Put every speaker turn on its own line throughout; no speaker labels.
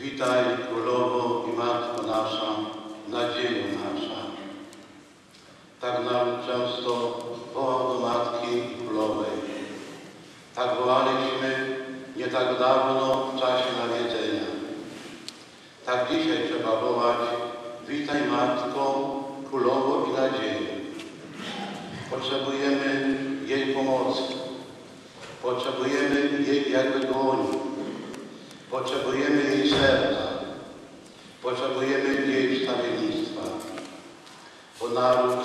Witaj Królowo i Matko nasza, nadziejo nasza. Tak nam często wołał do Matki Królowej. Tak wołaliśmy nie tak dawno w czasie nawiedzenia. Tak dzisiaj trzeba wołać Witaj Matko, Królowo i nadziejo. Potrzebujemy jej pomocy. Potrzebujemy jej jakby dłoni. Potrzebujemy jej serca. Potrzebujemy jej wstawiennictwa. Bo naród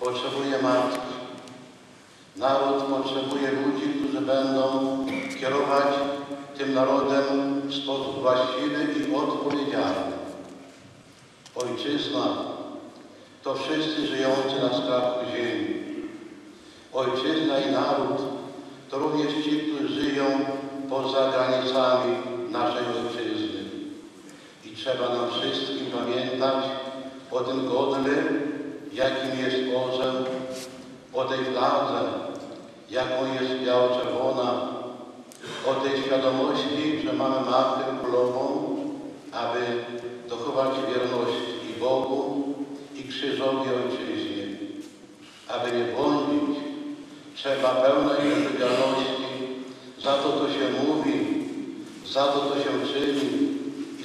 potrzebuje matki. Naród potrzebuje ludzi, którzy będą kierować tym narodem w sposób właściwy i odpowiedzialny. Ojczyzna to wszyscy żyjący na skrawku ziemi. Ojczyzna i naród to również ci, którzy żyją poza granicami naszej ojczyzny. I trzeba nam wszystkim pamiętać o tym godle, jakim jest orzeł, o tej fladze, jaką jest biało-czerwona, o tej świadomości, że mamy Matkę Królową, aby dochować wierności i Bogu, i krzyżowi Ojczyźnie. Aby nie błądzić, trzeba pełnej odpowiedzialności za to, co się mówi, za to, co się czyni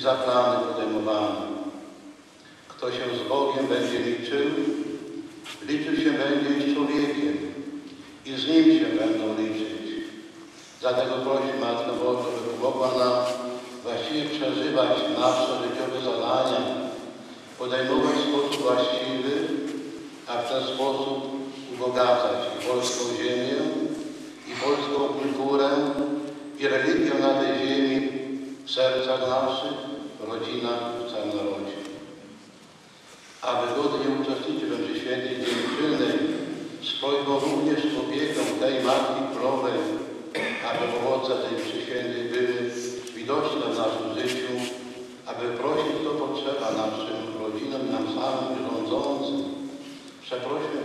i za plany podejmowane. Kto się z Bogiem będzie liczył, liczył się będzie z człowiekiem i z Nim się będą liczyć. Dlatego prosi Matkę Bożą, by pomogła nam właściwie przeżywać nasze życiowe zadania, podejmować w sposób właściwy, a w ten sposób ubogacać i polską ziemię, i polską kulturę, i religię na tej ziemi, w sercach naszych, rodzinach, w całym narodzie. Aby godnie uczestniczyć we mszy świętej dziękczynnej, z również z tej Matki Królowej, aby owoce tej mszy świętej były widoczne w naszym życiu, aby prosić to potrzeba naszym rodzinom, nam samym rządzącym. Przeprośmy